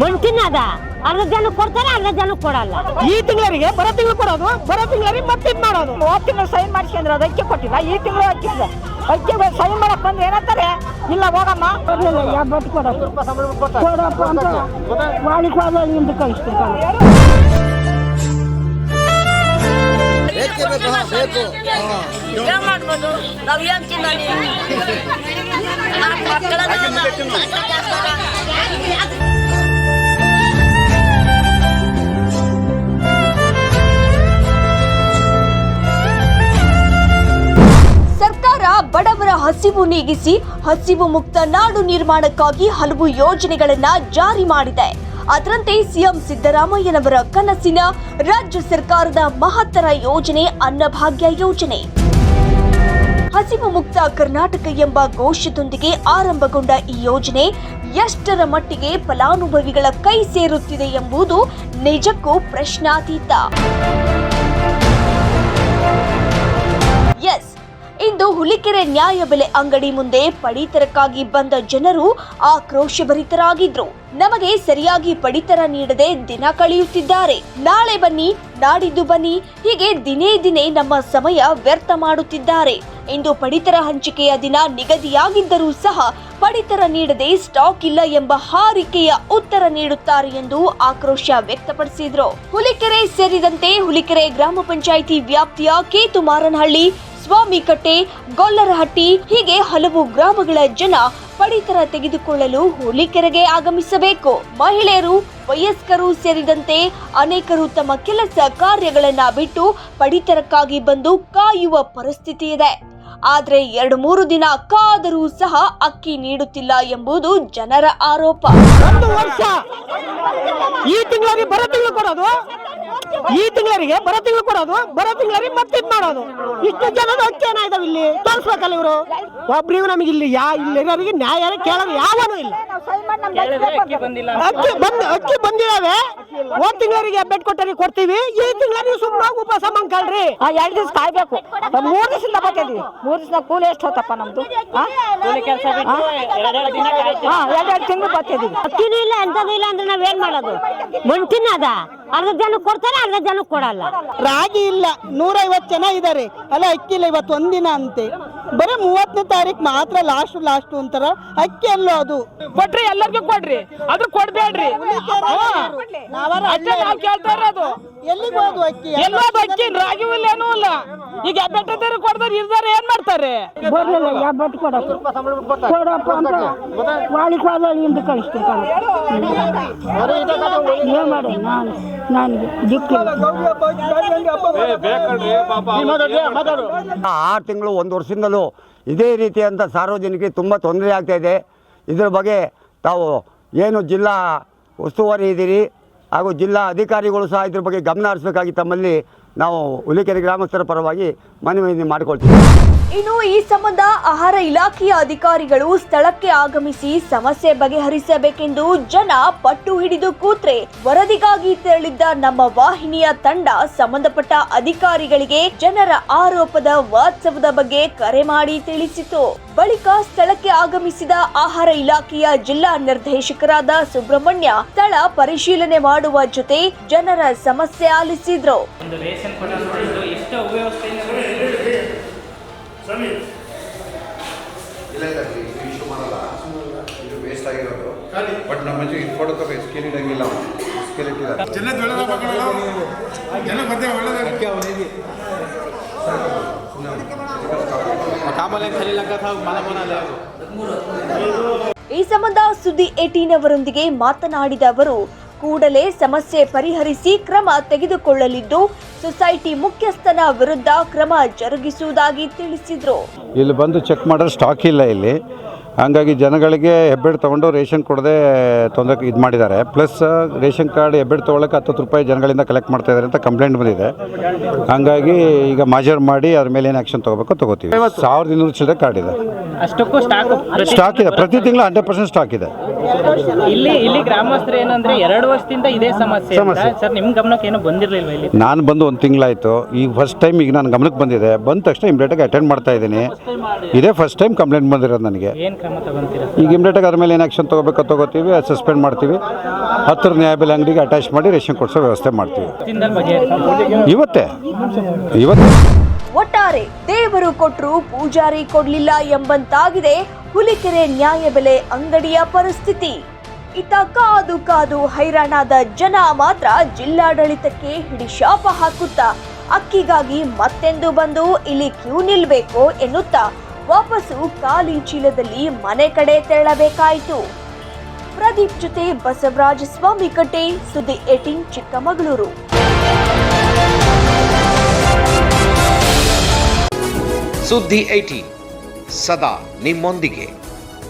ಮಣ್ ಅದ ಅರ್ಧ ಜನ ಕೊಡ್ತಾರೆ ಅರ್ಧ ಜನ ಕೊಡಲ್ಲ. ಈ ತಿಂಗಳಿಗೆ ಬರೋ ತಿಂಗಳು ಕೊಡೋದು ಬರೋ ತಿಂಗಳಿಗೆ ಮತ್ತೆ ಇದು ಮಾಡೋದು. ಹೋದ ತಿಂಗಳು ಸೈನ್ ಮಾಡಿಸ್ಕೊಂಡ್ರೆ ಅದಕ್ಕೆ ಅಕ್ಕಿ ಕೊಟ್ಟಿಲ್ಲ ಈ ತಿಂಗಳು ಅಕ್ಕಿ ಇದೆ. ಅಕ್ಕಿ ಸೈನ್ ಮಾಡಕ್ ಬಂದ್ರೆ ಏನಂತಾರೆ? ಇಲ್ಲ ಹೋಗಮ್ಮ. ಬಟ್ ಕೊಡೋದು. ಕೊಡಪ್ಪ ಅಂತ ವಾಳಿಕೋದಿಂದ ಕಳಿಸ್ತಿರ್ತಾನೆ ಬೇಕೇ ಬೇಕು ಹಾ ಬೇಕು. ಹಾ ಏನ್ ಮಾಡ್ಬೋದು. ನಾವ್ ಏನ್ ತಿನ್ನಲಿ ಹಸಿವು ನೀಗಿಸಿ, ಹಸಿವು ಮುಕ್ತ ನಾಡು ನಿರ್ಮಾಣಕ್ಕಾಗಿ ಹಲವು ಯೋಜನೆಗಳನ್ನ ಜಾರಿ ಮಾಡಿದೆ. ಅದರಂತೆ ಸಿಎಂ ಸಿದ್ದರಾಮಯ್ಯನವರ ಕನಸಿನ ರಾಜ್ಯ ಸರ್ಕಾರದ ಮಹತ್ತರ ಯೋಜನೆ ಅನ್ನಭಾಗ್ಯ ಯೋಜನೆ. ಹಸಿವು ಮುಕ್ತ ಕರ್ನಾಟಕ ಎಂಬ ಘೋಷದೊಂದಿಗೆ ಆರಂಭಗೊಂಡ ಈ ಯೋಜನೆ ಎಷ್ಟರ ಮಟ್ಟಿಗೆ ಫಲಾನುಭವಿಗಳ ಕೈ ಸೇರುತ್ತಿದೆ ಎಂಬುದು ನಿಜಕ್ಕೂ ಪ್ರಶ್ನಾತೀತ. ಇಂದು ಹುಲಿಕೆರೆ ನ್ಯಾಯಬೆಲೆ ಅಂಗಡಿ ಮುಂದೆ ಪಡಿತರಕ್ಕಾಗಿ ಬಂದ ಜನರು ಆಕ್ರೋಶಭರಿತರಾಗಿದ್ರು ನಮಗೆ ಸರಿಯಾಗಿ ಪಡಿತರ ನೀಡದೆ ದಿನ ಕಳೆಯುತ್ತಿದ್ದಾರೆ. ನಾಳೆ ಬನ್ನಿ, ನಾಡಿದ್ದು ಬನ್ನಿ, ಹೀಗೆ ದಿನೇ ದಿನೇ ನಮ್ಮ ಸಮಯ ವ್ಯರ್ಥ ಮಾಡುತ್ತಿದ್ದಾರೆ. ಇಂದು ಪಡಿತರ ಹಂಚಿಕೆಯ ದಿನ ನಿಗದಿಯಾಗಿದ್ದರೂ ಸಹ ಪಡಿತರ ನೀಡದೆ ಸ್ಟಾಕ್ ಇಲ್ಲ ಎಂಬ ಹಾರಿಕೆಯ ಉತ್ತರ ನೀಡುತ್ತಾರೆ ಎಂದು ಆಕ್ರೋಶ ವ್ಯಕ್ತಪಡಿಸಿದ್ರು. ಹುಲಿಕೆರೆ ಸೇರಿದಂತೆ ಹುಲಿಕೆರೆ ಗ್ರಾಮ ಪಂಚಾಯಿತಿ ವ್ಯಾಪ್ತಿಯ ಕೇತುಮಾರನಹಳ್ಳಿ ಸ್ವಾಮಿಕಟ್ಟೆ, ಗೊಲ್ಲರಹಟ್ಟಿ, ಹೀಗೆ ಹಲವು ಗ್ರಾಮಗಳ ಜನ ಪಡಿತರ ತೆಗೆದುಕೊಳ್ಳಲು ಹುಲಿಕೆರೆಗೆ ಆಗಮಿಸಬೇಕು. ಮಹಿಳೆಯರು, ವಯಸ್ಕರು ಸೇರಿದಂತೆ ಅನೇಕರು ತಮ್ಮ ಕೆಲಸ ಕಾರ್ಯಗಳನ್ನ ಬಿಟ್ಟು ಪಡಿತರಕ್ಕಾಗಿ ಬಂದು ಕಾಯುವ ಪರಿಸ್ಥಿತಿ ಇದೆ ಆದ್ರೆ ಎರಡು ಮೂರು ದಿನ ಕಾದರೂ ಸಹ ಅಕ್ಕಿ ನೀಡುತ್ತಿಲ್ಲ ಎಂಬುದು ಜನರ ಆರೋಪ. ಒಂದು ವರ್ಷ. ಈ ತಿಂಗಳಿಗೆ ಬರೋ ತಿಂಗಳು ಕೊಡೋದು? ಈ ತಿಂಗಳಿಗೆ ಬರೋ ತಿಂಗಳು ಕೊಡೋದು? ಬರೋ ತಿಂಗಳಿಗೆ ಮತ್ತೆ ಇದು ಮಾಡೋದು? ಇಷ್ಟು ಜನದ ಅಕ್ಕಿ ಏನಾಯ್ತಾವ ಇಲ್ಲಿ ತೋರಿಸ್ಬೇಕಲ್ಲ ಇವರು? ಒಬ್ರಿಗೂ ನಮಗೆ ಇಲ್ಲಿ ಯಾ ಇಲ್ಲಿರೋರಿಗೆ ನ್ಯಾಯ ಕೇಳೋದು ಯಾವನೂ ಇಲ್ಲ. ಅಕ್ಕಿ ಬಂದಿಲ್ಲ. ಅಕ್ಕಿ ಬಂದಿದ್ದಾವೆ. ಬಂದಿದಾವೆ ಹೋದ್ ತಿಂಗಳಿಗೆ ಬೆಡ್ ಕೊಟ್ಟರಿ ಕೊಡ್ತೀವಿ. ಈ ತಿಂಗಳಿಗೆ ಸುಮ್ಮನೆ ಉಪವಾಸ ಮಂಕಳ್ರಿ ಆ, ಎರಡ್ ದಿವಸ ಕಾಯ್ಬೇಕು. ಮೂರು ದಿವಸದಿಂದ ಬರ್ತಿದ್ವಿ ಮೂರ್ ದಿವಸ ಕೂಲಿ ಎಷ್ಟು ಹೋತಪ್ಪ ಕೆಲಸ ಹಾ ಎರಡೆರಡು ತಿಂಗಳು ಬರ್ತಿದ್ವಿ. ಅಕ್ಕಿನೂ ಇಲ್ಲ ಎಂತದೂ ಇಲ್ಲ ಅಂದ್ರೆ ನಾವೇನ್ ಮಾಡೋದು? ಮಣ್ ತಿನ್ನದ ಅರ್ಧ ಜನಕ್ಕೆ ಕೊಡ್ತಾರೆ ಅರ್ಧ ಜನಕ್ಕೆ ಕೊಡಲ್ಲ. ರಾಗಿ ಇಲ್ಲ ನೂರೈವತ್ತು ಜನ ಇದ್ದಾರೆ ಅಲ್ಲ ಅಕ್ಕಿ ಇಲ್ಲ ಇವತ್ತು ಒಂದಿನ ಅಂತೆ. ಬರೀ ಮೂವತ್ತನೇ ತಾರೀಕು ಮಾತ್ರ ಲಾಸ್ಟ್ ಲಾಸ್ಟ್ ಅಂತಾರ ಅಕ್ಕಿ ಅಲ್ಲೋ ಅದು. ಕೊಟ್ರಿ ಎಲ್ಲರಿಗೂ ಕೊಡ್ರಿ. ಅದ್ರ ಕೊಡ್ಬೇಡ್ರಿ. ಅಷ್ಟೇ ನಾವ್ ಕೇಳ್ತಾ ಇರೋದು. ಎಲ್ಲಿಗೆ ಹೋದು ಅಕ್ಕಿ? ಎಲ್ಲೋ ಅಕ್ಕಿ ರಾಗಿ ಇಲ್ಲ ಏನೂ ಇಲ್ಲ. ಈಗ ಬೆಟ್ಟದಾರ ಕೊಡ್ದಾರ ಇರ್ದಾರ ಏನ್ ಮಾಡ್ತಾರೆ? ಬರ್ಲಿಲ್ಲ ಯಾಬಟ್ಟು ಕೊಡಪ್ಪ. ಕೊಡಪ್ಪ ಅಂತ ವಾಳಿಕೋದಿಂದ ಕಳಿಸ್ತಿರ್ತಾನೆ ಏನ್ ಮಾಡಿ ನಾನು ನನಗೆ ದಿಕ್ಕಿಲ್ಲ ಆರು ತಿಂಗಳು ಒಂದು ವರ್ಷದಿಂದಲೂ ಇದೇ ರೀತಿಯಂಥ ಸಾರ್ವಜನಿಕರಿಗೆ ತುಂಬ ತೊಂದರೆ ಆಗ್ತಾ ಇದೆ. ಇದರ ಬಗ್ಗೆ ತಾವು ಏನು ಜಿಲ್ಲಾ ಉಸ್ತುವಾರಿ ಇದ್ದೀರಿ ಹಾಗೂ ಜಿಲ್ಲಾ ಅಧಿಕಾರಿಗಳು ಸಹ ಇದ್ರ ಬಗ್ಗೆ ಗಮನ ಹರಿಸಬೇಕಾಗಿ ತಮ್ಮಲ್ಲಿ ನಾವು ಹುಲಿಕೆರೆ ಗ್ರಾಮಸ್ಥರ ಪರವಾಗಿ ಮನವಿ ಮಾಡಿಕೊಳ್ತೀವಿ. ಇನ್ನು ಈ ಸಂಬಂಧ ಆಹಾರ ಇಲಾಖೆಯ ಅಧಿಕಾರಿಗಳು ಸ್ಥಳಕ್ಕೆ ಆಗಮಿಸಿ ಸಮಸ್ಯೆ ಬಗೆಹರಿಸಬೇಕೆಂದು ಜನ ಪಟ್ಟು ಹಿಡಿದು ಕೂತ್ರೆ ವರದಿಗಾಗಿ ತೆರಳಿದ್ದ ನಮ್ಮ ವಾಹಿನಿಯ ತಂಡ ಸಂಬಂಧಪಟ್ಟ ಅಧಿಕಾರಿಗಳಿಗೆ ಜನರ ಆರೋಪದ ವಾಸ್ತವದ ಬಗ್ಗೆ ಕರೆ ಮಾಡಿ ತಿಳಿಸಿತು. ಬಳಿಕ ಸ್ಥಳಕ್ಕೆ ಆಗಮಿಸಿದ ಆಹಾರ ಇಲಾಖೆಯ ಜಿಲ್ಲಾ ನಿರ್ದೇಶಕರಾದ ಸುಬ್ರಹ್ಮಣ್ಯ ಸ್ಥಳ ಪರಿಶೀಲನೆ ಮಾಡುವ ಜೊತೆ ಜನರ ಸಮಸ್ಯೆ ಆಲಿಸಿದ್ರು ಒಂದು ರೇಷನ್ ಕೊಟ್ಟು ಎಷ್ಟು ಅವ್ಯವಸ್ಥೆಯಿಂದ ಇಲ್ಲ ಇಲ್ಲ ಇದು ಇಶ್ಯೂ ಮಾಡಲ್ಲ ಇದು ವೇಸ್ಟ್ ಆಗಿರೋದು ಬಟ್ ನಮ್ಮ ಮಂಜು ಇದು ಕೊಡೋಕೆ ಸ್ಕೇಲ್ ಇಡಂಗಿಲ್ಲ ಸ್ಕೇಲ್ ಇಟ್ಟಿದ್ದಾರೆ ಈ ಸಂಬಂಧ ಸುದ್ದಿ ಏಟೀನ್ ಅವರೊಂದಿಗೆ ಮಾತನಾಡಿದ ಅವರು ಕೂಡಲೇ ಸಮಸ್ಯೆ ಪರಿಹರಿಸಿ ಕ್ರಮ ತೆಗೆದುಕೊಳ್ಳಲಿದ್ದು ಸೊಸೈಟಿ ಮುಖ್ಯಸ್ಥನ ವಿರುದ್ಧ ಕ್ರಮ ಜರುಗಿಸುವುದಾಗಿ ತಿಳಿಸಿದರು. ಇಲ್ಲಿ ಬಂದು ಚೆಕ್ ಮಾಡೋ ಸ್ಟಾಕ್ ಇಲ್ಲ ಇಲ್ಲಿ. ಹಂಗಾಗಿ ಜನಗಳಿಗೆ ಹೆಬ್ಬೆಡ್ ತೊಗೊಂಡು ರೇಷನ್ ಕೊಡದೆ ತೊಂದರೆ ಇದು ಮಾಡಿದ್ದಾರೆ. ಪ್ಲಸ್ ರೇಷನ್ ಕಾರ್ಡ್ ಹೆಬ್ಬೆಡ್ ತೊಗೊಳಕ್ಕೆ ಹತ್ತತ್ತು ರೂಪಾಯಿ ಜನಗಳಿಂದ ಕಲೆಕ್ಟ್ ಮಾಡ್ತಾ ಇದ್ದಾರೆ ಅಂತ ಕಂಪ್ಲೇಂಟ್ ಬಂದಿದೆ. ಹಂಗಾಗಿ ಈಗ ಮಾಜರ್ ಮಾಡಿ ಅದ್ರ ಮೇಲೆ ಏನು ಆ್ಯಕ್ಷನ್ ತೊಗೋಬೇಕು ತೊಗೋತೀವಿ. ಸಾವಿರದ ಇನ್ನೂರು ಚಿಲ್ಲರೆ ಕಾರ್ಡ್ ಇದೆ. ಅಷ್ಟಕ್ಕೂ ಸ್ಟಾಕ್ ಸ್ಟಾಕ್ ಇದೆ. ಪ್ರತಿ ತಿಂಗಳು ಹಂಡ್ರೆಡ್ ಪರ್ಸೆಂಟ್ ಸ್ಟಾಕ್ ಇದೆ. ಇಲ್ಲಿ ಇಲ್ಲಿ ಗ್ರಾಮಸ್ಥರು ಏನಂದ್ರೆ ಎರಡು ವರ್ಷದಿಂದ ಇದೇ ಸಮಸ್ಯೆ. ಸರ್ ನಿಮ್ಮ ಗಮನಕ್ಕೆ ಏನೋ ಬಂದಿರ್ಲಿಲ್ವಾ ಇಲ್ಲಿ? ನಾನು ಬಂದು ಒಂದು ತಿಂಗಳಾಯಿತು. ಈಗ ಫಸ್ಟ್ ಟೈಮ್ ಈಗ ನಾನು ಗಮನಕ್ಕೆ ಬಂದಿದೆ. ಬಂದ ತಕ್ಷಣ ಇಮ್ಡಿಯೇಟಾಗಿ ಅಟೆಂಡ್ ಮಾಡ್ತಾ ಇದ್ದೀನಿ. ಇದೇ ಫಸ್ಟ್ ಟೈಮ್ ಕಂಪ್ಲೇಂಟ್ ಬಂದಿರೋದು ನನಗೆ. ಈಗ ಇಮಿಡಿಯೇಟಾಗಿ ಅದ್ರ ಮೇಲೆ ಏನು ಆ್ಯಕ್ಷನ್ ತೊಗೋಬೇಕು ತೊಗೋತೀವಿ ಸಸ್ಪೆಂಡ್ ಮಾಡ್ತೀವಿ. ಹತ್ತಿರ ನ್ಯಾಯಬೆಲೆ ಅಂಗಡಿಗೆ ಅಟ್ಯಾಚ್ ಮಾಡಿ ರೇಷನ್ ಕೊಡಿಸೋ ವ್ಯವಸ್ಥೆ ಮಾಡ್ತೀವಿ? ಇವತ್ತೇ? ಇವತ್ತು. ಒಟ್ಟಾರೆ ದೇವರು ಕೊಟ್ಟರು ಪೂಜಾರಿ ಕೊಡ್ಲಿಲ್ಲ ಎಂಬಂತಾಗಿದೆ ಹುಲಿಕೆರೆ ನ್ಯಾಯಬೆಲೆ ಅಂಗಡಿಯ ಪರಿಸ್ಥಿತಿ. ಇತ ಕಾದು ಕಾದು ಹೈರಾಣಾದ ಜನ ಮಾತ್ರ ಜಿಲ್ಲಾಡಳಿತಕ್ಕೆ ಹಿಡಿಶಾಪ ಹಾಕುತ್ತಾ ಅಕ್ಕಿಗಾಗಿ ಮತ್ತೆಂದು ಬಂದು ಇಲ್ಲಿ ಕ್ಯೂ ನಿಲ್ಲಬೇಕು ಎನ್ನುತ್ತಾ ವಾಪಸ್ಸು ಖಾಲಿ ಚೀಲದಲ್ಲಿ ಮನೆ ಕಡೆ ತೆರಳಬೇಕಾಯಿತು. ಪ್ರದೀಪ್ ಜೊತೆ ಬಸವರಾಜ ಸ್ವಾಮಿ ಕಟ್ಟೆ ಸುದ್ದಿ ಏಟಿನ್ ಚಿಕ್ಕಮಗಳೂರು. ಸುದ್ದಿ ಏಟಿನ್, ಸದಾ ನಿಮ್ಮೊಂದಿಗೆ.